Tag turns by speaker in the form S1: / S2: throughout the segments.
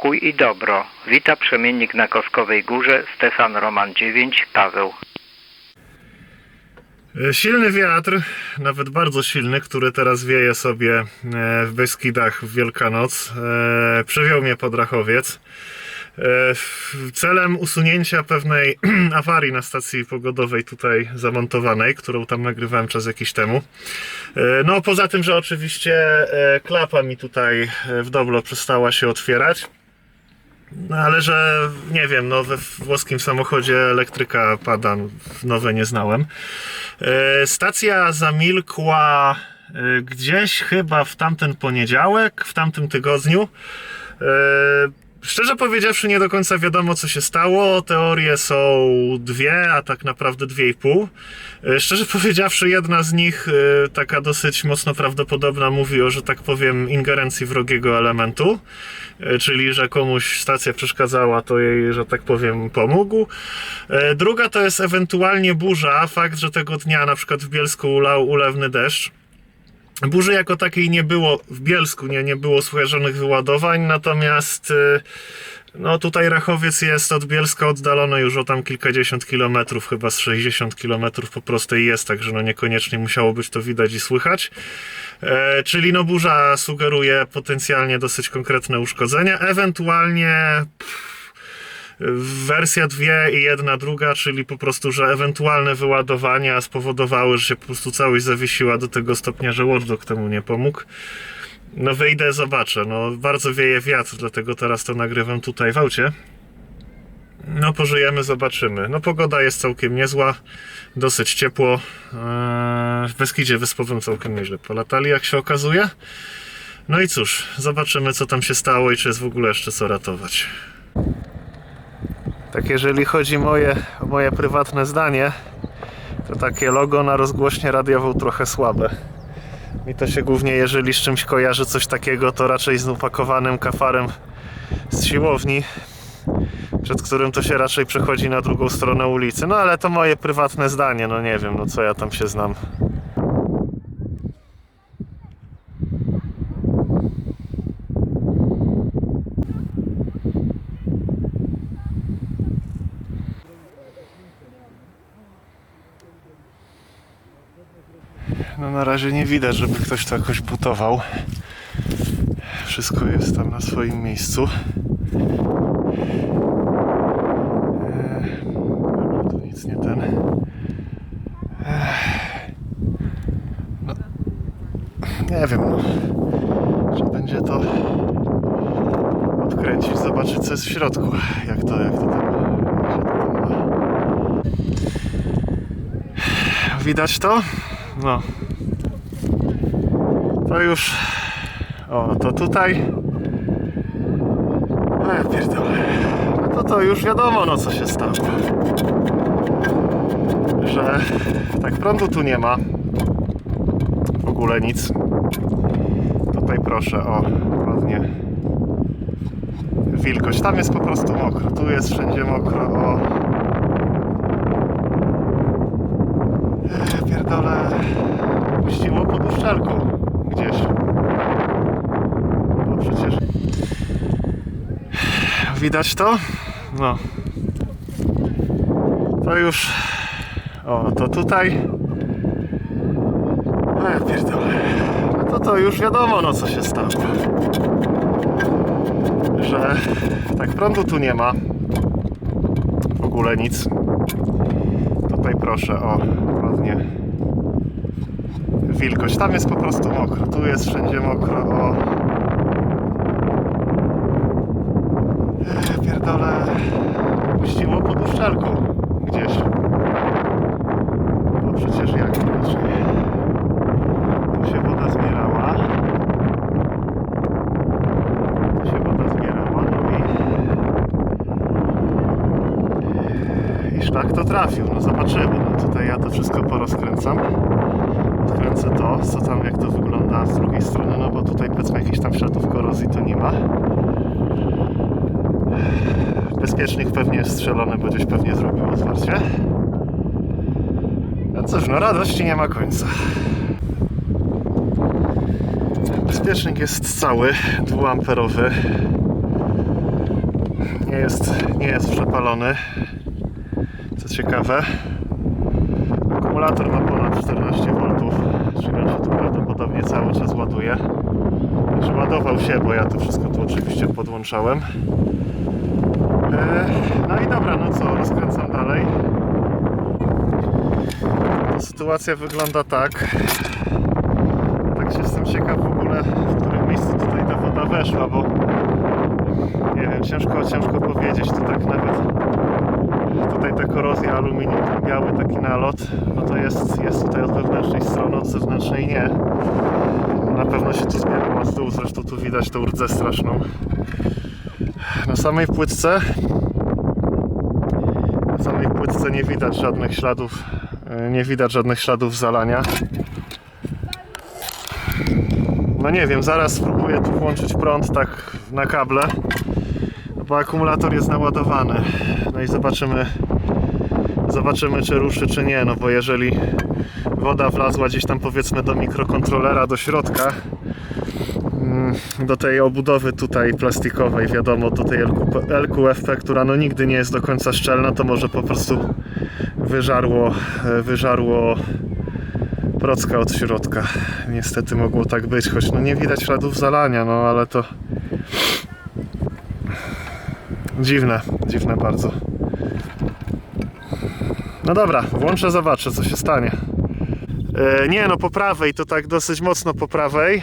S1: pokój i dobro. Wita przemiennik na Koskowej Górze, Stefan Roman 9, Paweł.
S2: E, Silny wiatr, nawet bardzo silny, który teraz wieje sobie e, w Beskidach w Wielkanoc, e, przywiał mnie pod Rachowiec. Celem usunięcia pewnej awarii na stacji pogodowej tutaj zamontowanej, którą tam nagrywałem czas jakiś temu. No poza tym, że oczywiście klapa mi tutaj w doblo przestała się otwierać. No ale że nie wiem, no we włoskim samochodzie elektryka pada, nowe nie znałem. E, Stacja zamilkła e, gdzieś chyba w tamten poniedziałek, w tamtym tygodniu. Szczerze powiedziawszy, nie do końca wiadomo, co się stało. Teorie są dwie, a tak naprawdę dwie i pół. E, Szczerze powiedziawszy, jedna z nich, e, taka dosyć mocno prawdopodobna, mówi o, że tak powiem, ingerencji wrogiego elementu. E, Czyli, że komuś stacja przeszkadzała, to jej, że tak powiem, pomógł. Druga to jest ewentualnie burza. Fakt, że tego dnia na przykład w Bielsku ulał ulewny deszcz. Burzy jako takiej nie było w Bielsku, nie, nie było żadnych wyładowań, natomiast y, no tutaj Rachowiec jest od Bielska oddalony już o tam kilkadziesiąt kilometrów, chyba z 60 kilometrów po prostej jest, także no niekoniecznie musiało być to widać i słychać. E, czyli no burza sugeruje potencjalnie dosyć konkretne uszkodzenia, ewentualnie wersja dwie i jedna druga, czyli po prostu, że ewentualne wyładowania spowodowały, że się po prostu całość zawiesiła do tego stopnia, że Watchdog temu nie pomógł. No wyjdę, zobaczę. No bardzo wieje wiatr, dlatego teraz to nagrywam tutaj w aucie. No pożyjemy, zobaczymy. No pogoda jest całkiem niezła, dosyć ciepło. Eee, W Beskidzie Wyspowym całkiem nieźle polatali, jak się okazuje. No i cóż, zobaczymy co tam się stało i czy jest w ogóle jeszcze co ratować. Tak jeżeli chodzi moje, o moje prywatne zdanie, to takie logo na rozgłośnie radiową trochę słabe. Mi to się głównie, jeżeli z czymś kojarzy coś takiego, to raczej z upakowanym kafarem z siłowni, przed którym to się raczej przechodzi na drugą stronę ulicy. No ale to moje prywatne zdanie, no nie wiem, no co ja tam się znam. No na razie nie widać, żeby ktoś to jakoś butował. Wszystko jest tam na swoim miejscu. Eee, Dobra, tu nic nie ten. Eee, No, nie wiem, no. Trzeba będzie to odkręcić, zobaczyć co jest w środku. Jak to, jak to tam, to. Widać to? No. To już. O, to tutaj. A ja pierdolę. No to to już wiadomo, no co się stało. Że tak prądu tu nie ma. W ogóle nic. Tutaj proszę o ładnie. Wilgoć. Tam jest po prostu mokro. Tu jest wszędzie mokro. O. Pierdolę. Puściło pod uszczelką gdzieś. Bo przecież... Widać to? No. To już... O, to tutaj... A ja pierdolę. No to to już wiadomo, no co się stało. Że tak prądu tu nie ma. W ogóle nic. Tutaj proszę o ładnie wilgoć. Tam jest po prostu mokro. Tu jest wszędzie mokro. O. Pierdolę. Puściło uszczelką gdzieś. Bo przecież jak inaczej. Tu się woda zbierała. Tu się woda zbierała. No i... I szlak to trafił. No zobaczymy. No tutaj ja to wszystko porozkręcam odkręcę to, co tam, jak to wygląda z drugiej strony, no bo tutaj powiedzmy jakichś tam śladów korozji to nie ma. Bezpiecznik pewnie strzelony, bo gdzieś pewnie zrobił otwarcie. No cóż, no radości nie ma końca. Bezpiecznik jest cały, dwuamperowy. Nie jest, nie jest przepalony. Co ciekawe. Akumulator ma ponad 14 V, czyli on się tu prawdopodobnie cały czas ładuje. Znaczy ładował się, bo ja to wszystko tu oczywiście podłączałem. E, No i dobra, no co, rozkręcam dalej. To sytuacja wygląda tak. Tak się jestem ciekaw w ogóle, w którym miejscu tutaj ta woda weszła, bo nie wiem, ciężko, ciężko powiedzieć, to tak nawet tutaj ta korozja aluminium, ten biały taki nalot, no to jest, jest tutaj od wewnętrznej strony, od zewnętrznej nie. Na pewno się tu zbierało z tyłu, zresztą tu widać tą rdzę straszną. Na samej płytce na samej płytce nie widać żadnych śladów e, nie widać żadnych śladów zalania. No nie wiem, zaraz spróbuję tu włączyć prąd tak na kable, bo akumulator jest naładowany. No i zobaczymy, zobaczymy czy ruszy czy nie, no bo jeżeli woda wlazła gdzieś tam powiedzmy do mikrokontrolera, do środka, mm, do tej obudowy tutaj plastikowej, wiadomo, do tej LQ, LQFP, która no nigdy nie jest do końca szczelna, to może po prostu wyżarło, e, wyżarło procka od środka. Niestety mogło tak być, choć no nie widać śladów zalania, no ale to dziwne, dziwne bardzo. No dobra, włączę, zobaczę co się stanie. E, nie no, po prawej, to tak dosyć mocno po prawej.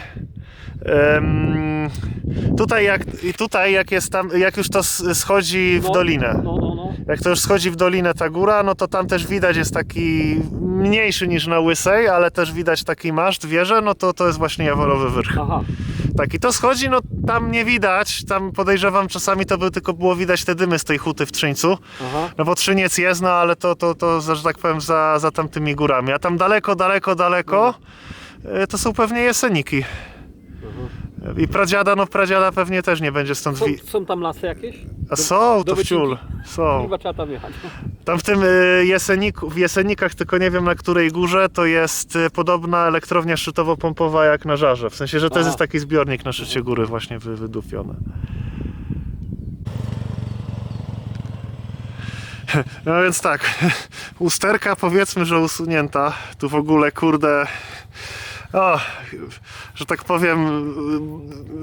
S2: Tutaj jak, i tutaj jak jest tam, jak już to schodzi w
S3: No,
S2: dolinę.
S3: No, no, no.
S2: Jak to już schodzi w dolinę ta góra, no to tam też widać jest taki mniejszy niż na Łysej, ale też widać taki maszt, wieżę, no to to jest właśnie Jaworowy Wyrch.
S3: Aha.
S2: Taki to schodzi, no tam nie widać, tam podejrzewam czasami to by tylko było widać te dymy z tej huty w Trzyńcu.
S3: Aha.
S2: No bo Trzyniec jest, no ale to, to, to że tak powiem za, za tamtymi górami. A tam daleko, daleko, daleko y, to są pewnie jeseniki. I pradziada, no pradziada pewnie też nie będzie stąd
S3: Są,
S2: wi-
S3: są tam lasy jakieś?
S2: A są, to wciul. Są.
S3: Chyba trzeba tam jechać.
S2: Tam w tym y, jeseniku, w Jesenikach, tylko nie wiem na której górze, to jest y, podobna elektrownia szczytowo-pompowa jak na Żarze. W sensie, że to
S3: Aha.
S2: jest taki zbiornik na szczycie góry właśnie wy, wydupiony. No więc tak, usterka powiedzmy, że usunięta. Tu w ogóle kurde... O, że tak powiem,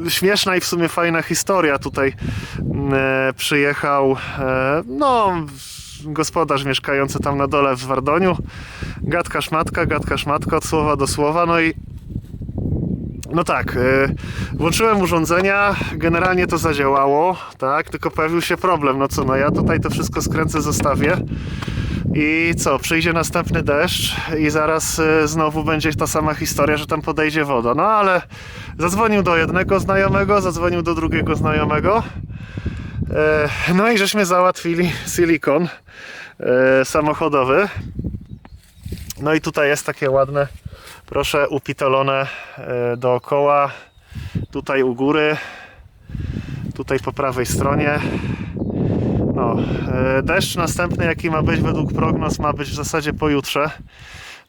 S2: śmieszna i w sumie fajna historia. Tutaj e, przyjechał, e, no, gospodarz mieszkający tam na dole w Zwardoniu. Gadka szmatka, gadka szmatka, od słowa do słowa. No i no tak, e, włączyłem urządzenia, generalnie to zadziałało, tak, tylko pojawił się problem. No co, no ja tutaj to wszystko skręcę, zostawię. I co, przyjdzie następny deszcz i zaraz e, znowu będzie ta sama historia, że tam podejdzie woda. No ale zadzwonił do jednego znajomego, zadzwonił do drugiego znajomego. E, No i żeśmy załatwili silikon e, samochodowy. No i tutaj jest takie ładne, proszę, upitolone e, dookoła. Tutaj u góry, tutaj po prawej stronie. No, e, deszcz następny, jaki ma być według prognoz, ma być w zasadzie pojutrze.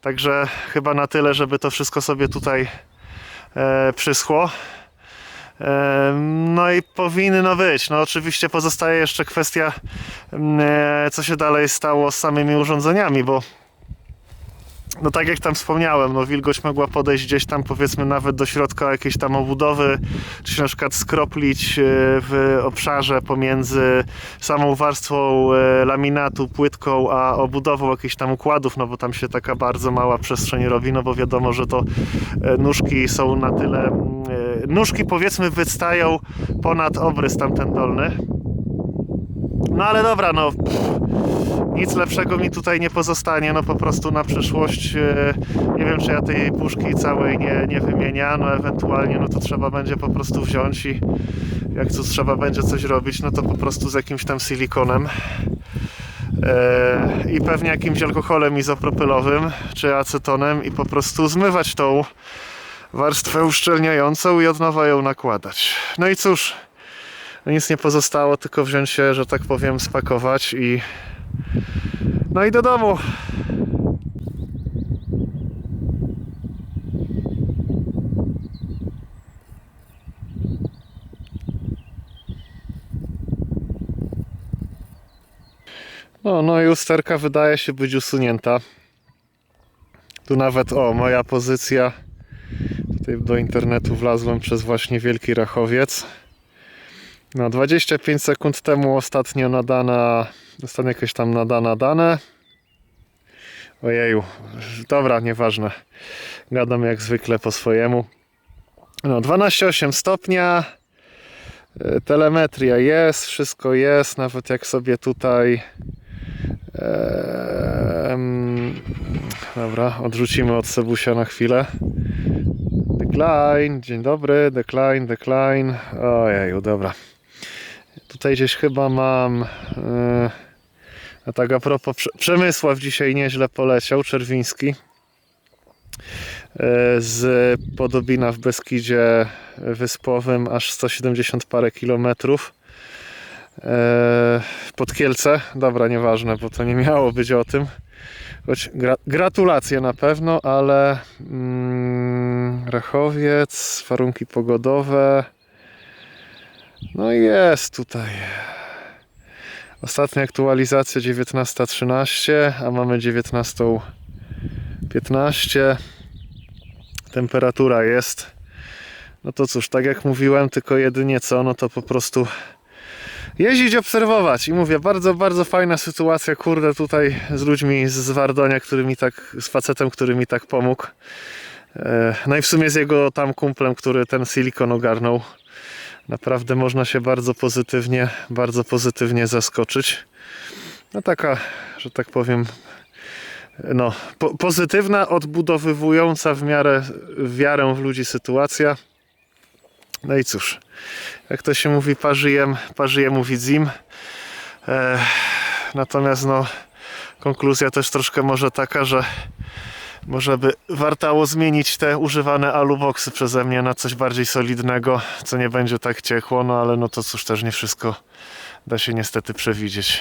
S2: Także chyba na tyle, żeby to wszystko sobie tutaj e, przyschło. E, No i powinno być. No oczywiście pozostaje jeszcze kwestia, mm, e, co się dalej stało z samymi urządzeniami, bo no tak jak tam wspomniałem, no wilgoć mogła podejść gdzieś tam powiedzmy nawet do środka jakiejś tam obudowy, czy się na przykład skroplić e, w obszarze pomiędzy samą warstwą e, laminatu, płytką, a obudową jakichś tam układów, no bo tam się taka bardzo mała przestrzeń robi, no bo wiadomo, że to e, nóżki są na tyle, mm, nóżki powiedzmy wystają ponad obrys tamten dolny. No ale dobra, no nic lepszego mi tutaj nie pozostanie, no po prostu na przyszłość e, nie wiem czy ja tej puszki całej nie, nie wymienia, no ewentualnie no to trzeba będzie po prostu wziąć i jak tu trzeba będzie coś robić, no to po prostu z jakimś tam silikonem e, i pewnie jakimś alkoholem izopropylowym czy acetonem i po prostu zmywać tą warstwę uszczelniającą i od nowa ją nakładać. No i cóż, nic nie pozostało, tylko wziąć się, że tak powiem, spakować i no i do domu. O, no i usterka wydaje się być usunięta. Tu nawet, o, moja pozycja. Tutaj do internetu wlazłem przez właśnie Wielki Rachowiec. No, 25 sekund temu ostatnio nadana, ostatnio jakieś tam nadana dane. Ojeju, dobra, nieważne. Gadam jak zwykle po swojemu. No, 12,8 stopnia. E, Telemetria jest, wszystko jest, nawet jak sobie tutaj. Em, dobra, odrzucimy od Sebusia na chwilę. Decline, dzień dobry, decline, decline. Ojeju, dobra. Tutaj gdzieś chyba mam. e, a tak a propos, Prze- Przemysław dzisiaj nieźle poleciał, Czerwiński. E, Z Podobina w Beskidzie Wyspowym aż 170 parę kilometrów. E, Pod Kielce, dobra, nieważne, bo to nie miało być o tym. Choć gra, gratulacje na pewno, ale mm, Rachowiec, warunki pogodowe. No jest tutaj. Ostatnia aktualizacja 19.13, a mamy 19.15. Temperatura jest. No to cóż, tak jak mówiłem, tylko jedynie co, no to po prostu jeździć, obserwować. I mówię, bardzo, bardzo fajna sytuacja, kurde, tutaj z ludźmi z Wardonia, który mi tak, z facetem, który mi tak pomógł. E, No i w sumie z jego tam kumplem, który ten silikon ogarnął. Naprawdę można się bardzo pozytywnie, bardzo pozytywnie zaskoczyć. No taka, że tak powiem, no, po, pozytywna, odbudowywująca w miarę wiarę w ludzi sytuacja. No i cóż, jak to się mówi, parzyjem, parzyjem widzim. E, natomiast no, konkluzja też troszkę może taka, że może by wartało zmienić te używane aluboksy przeze mnie na coś bardziej solidnego, co nie będzie tak ciekło, no ale no to cóż, też nie wszystko da się niestety przewidzieć.